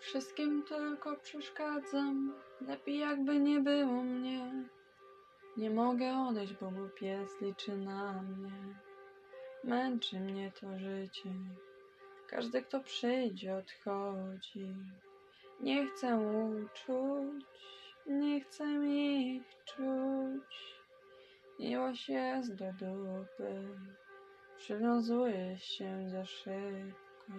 Wszystkim tylko przeszkadzam, lepiej jakby nie było mnie. Nie mogę odejść, bo mój pies liczy na mnie. Męczy mnie to życie. Każdy, kto przyjdzie, odchodzi. Nie chcę uczuć, nie chcę ich czuć. Miłość jest do dupy, przywiązuje się za szybko.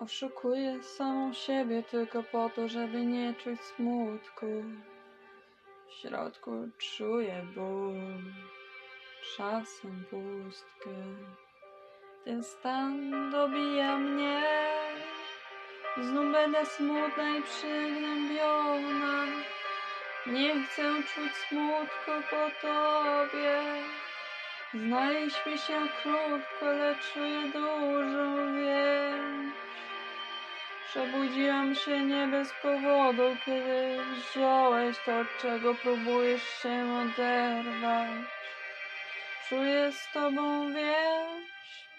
Oszukuję samą siebie tylko po to, żeby nie czuć smutku. W środku czuję ból, czasem pustkę. Ten stan dobija mnie. Znów będę smutna i przygnębiona. Nie chcę czuć smutku po tobie. Znaliśmy się krótko, lecz czuję dużą więź. Przebudziłam się nie bez powodu, kiedy wziąłeś to, od czego próbujesz się oderwać. Czuję z tobą więź,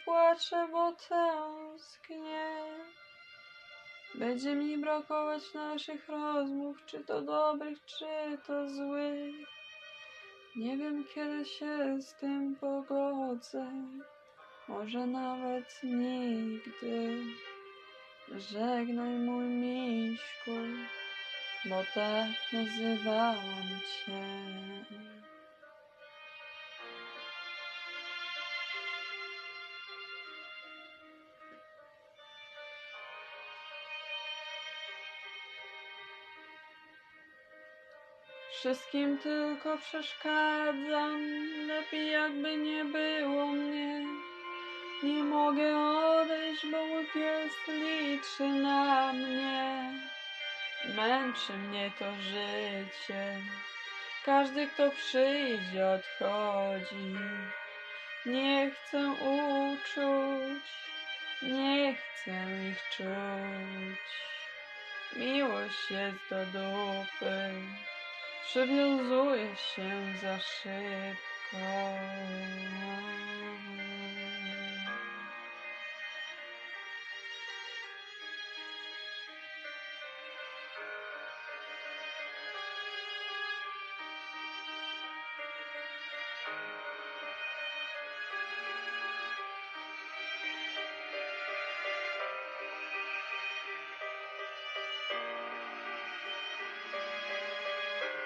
płaczę, bo tęsknię. Będzie mi brakować naszych rozmów, czy to dobrych, czy to złych. Nie wiem, kiedy się z tym pogodzę, może nawet nigdy. Żegnaj mój miśku, bo tak nazywałam cię. Wszystkim tylko przeszkadzam, lepiej jakby nie było mnie. Nie mogę odejść, bo liczy na mnie. Męczy mnie to życie. Każdy, kto przyjdzie, odchodzi. Nie chcę uczuć, nie chcę ich czuć. Miłość jest do dupy, przywiązuje się za szybko.